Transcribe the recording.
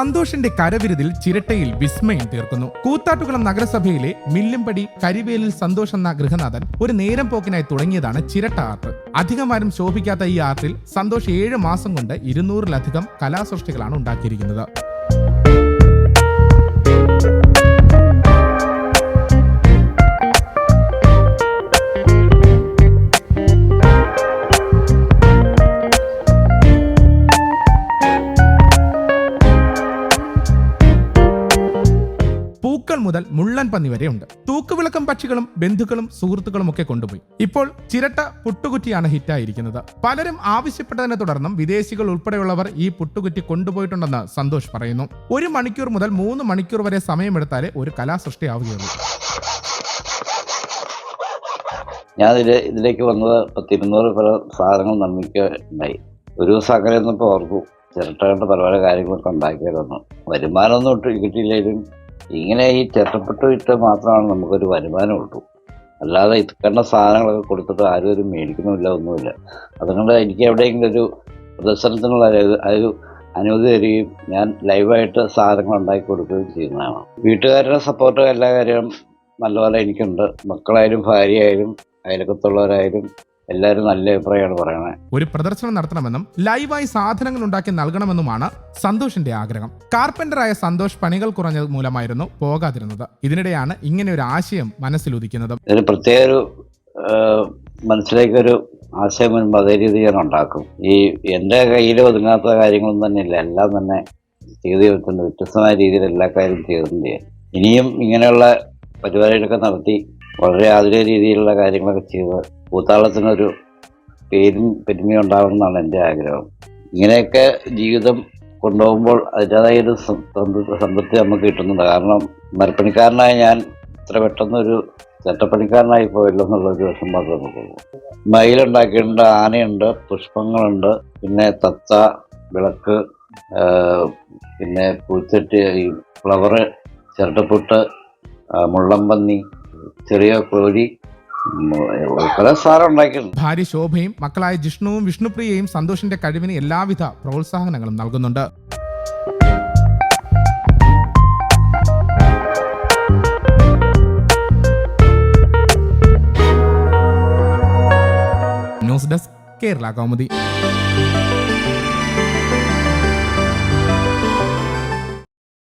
സന്തോഷിന്റെ കരവിരുതിൽ ചിരട്ടയിൽ വിസ്മയം തീർക്കുന്നു. കൂത്താട്ടുകുളം നഗരസഭയിലെ മില്ലുംപടി കരിവേലിൽ സന്തോഷ് എന്ന ഗൃഹനാഥൻ ഒരു നേരം പോക്കിനായി തുടങ്ങിയതാണ് ചിരട്ട ആർട്ട്. അധികമാരും ശോഭിക്കാത്ത ഈ ആർട്ടിൽ സന്തോഷ് ഏഴ് മാസം കൊണ്ട് ഇരുന്നൂറിലധികം കലാസൃഷ്ടികളാണ് ഉണ്ടാക്കിയിരിക്കുന്നത്. പൂക്കൾ മുതൽ മുള്ളൻ പന്നി വരെയുണ്ട് തൂക്കുവിളക്കം പക്ഷികളും ബന്ധുക്കളും സുഹൃത്തുക്കളും ഒക്കെ കൊണ്ടുപോയി. ഇപ്പോൾ ചിരട്ട പുട്ടുകുറ്റിയാണ് ഹിറ്റായിരിക്കുന്നത്. പലരും ആവശ്യപ്പെട്ടതിനെ തുടർന്നും വിദേശികൾ ഉൾപ്പെടെയുള്ളവർ ഈ പുട്ടുകുറ്റി കൊണ്ടുപോയിട്ടുണ്ടെന്ന് സന്തോഷ് പറയുന്നു. ഒരു മണിക്കൂർ മുതൽ മൂന്ന് മണിക്കൂർ വരെ സമയമെടുത്താലേ ഒരു കലാസൃഷ്ടിയാവുകയുള്ളൂ ഞാൻ ഇതിലെ ഇതിലേക്ക് വന്നത് പത്ത് ഇരുന്നൂറ് പല സാധനങ്ങൾ നിർമ്മിക്കുകയുണ്ടായി ഒരു ദിവസം അങ്ങനെ ഒന്നും ഇപ്പോൾ ഓർക്കും. ചിരട്ടകളുടെ പല പല കാര്യങ്ങളൊക്കെ ഉണ്ടാക്കിയതൊന്നും വരുമാനമൊന്നും ഒട്ടും കിട്ടിയില്ലെങ്കിലും ഇങ്ങനെ ഈ ചെറ്റപ്പെട്ട് വിറ്റ മാത്രമാണ് നമുക്കൊരു വരുമാനം ഉള്ളൂ അല്ലാതെ ഇത്തക്കണ്ട സാധനങ്ങളൊക്കെ കൊടുത്തിട്ട് ആരും ഒരു മേടിക്കുന്നുമില്ല ഒന്നുമില്ല. അതുകൊണ്ട് എനിക്ക് എവിടെയെങ്കിലും ഒരു പ്രദർശനത്തിനുള്ള ഒരു അനുമതി തരികയും ഞാൻ ലൈവായിട്ട് സാധനങ്ങൾ ഉണ്ടാക്കി കൊടുക്കുകയും ചെയ്യുന്നതാണ്. വീട്ടുകാരുടെ സപ്പോർട്ട് എല്ലാ കാര്യവും നല്ലപോലെ എനിക്കുണ്ട്. മക്കളായാലും ഭാര്യയായാലും അയലക്കത്തുള്ളവരായാലും എല്ലാവരും നല്ല അഭിപ്രായമാണ് പറയുന്നത് ഒരു പ്രദർശനം നടത്തണമെന്നും ലൈവായി സാധനങ്ങൾ ഉണ്ടാക്കി നൽകണമെന്നുമാണ് സന്തോഷിന്റെ ആഗ്രഹം. കാർപ്പന്ററായ സന്തോഷ് പണികൾ കുറഞ്ഞത് മൂലമായിരുന്നു പോകാതിരുന്നത്. ഇതിനിടെയാണ് ഇങ്ങനെ ഒരു ആശയം മനസ്സിലുദിക്കുന്നത് ഇതിന് പ്രത്യേക ഒരു മനസ്സിലേക്കൊരു ആശയം വരുമ്പോൾ അതേ രീതിയിൽ ഞാൻ ഉണ്ടാക്കും. ഈ എന്റെ കയ്യിൽ ഒതുങ്ങാത്ത കാര്യങ്ങളൊന്നും തന്നെ ഇല്ല എല്ലാം തന്നെ ചെയ്ത് വെക്കുന്ന വ്യത്യസ്തമായ രീതിയിൽ എല്ലാ കാര്യവും ചെയ്തിട്ടുണ്ട്. ഞാൻ. ഇനിയും ഇങ്ങനെയുള്ള പരിപാടികളൊക്കെ നടത്തി വളരെ ആധുനിക രീതിയിലുള്ള കാര്യങ്ങളൊക്കെ ചെയ്ത് കൂത്താളത്തിനൊരു പേരും പെരുമയും ഉണ്ടാവണം എന്നാണ് എന്റെ ആഗ്രഹം. ഇങ്ങനെയൊക്കെ ജീവിതം കൊണ്ടുപോകുമ്പോൾ അതിന്റേതായ ഒരു സംതൃപ്തി നമുക്ക് കിട്ടുന്നുണ്ട്. കാരണം മരപ്പണിക്കാരനായ ഞാൻ ഇത്ര പെട്ടെന്നൊരു ചട്ടപ്പണിക്കാരനായി പോയില്ല എന്നുള്ളൊരു വിഷം മാത്രമേ നമുക്കുള്ളൂ മയിലുണ്ടാക്കിയിട്ടുണ്ട് ആനയുണ്ട് പുഷ്പങ്ങളുണ്ട് പിന്നെ തത്ത വിളക്ക് പിന്നെ പൂച്ചട്ടി ഈ ഫ്ലവറ് ചിരട്ടപ്പുട്ട് മുള്ളംപന്നി ചെറിയ കോഴി ഭാര്യ ശോഭയും മക്കളായ ജിഷ്ണുവും വിഷ്ണുപ്രിയയും സന്തോഷിന്റെ കഴിവിന് എല്ലാവിധ പ്രോത്സാഹനങ്ങളും നൽകുന്നുണ്ട്. News desk Kerala Kaumudi.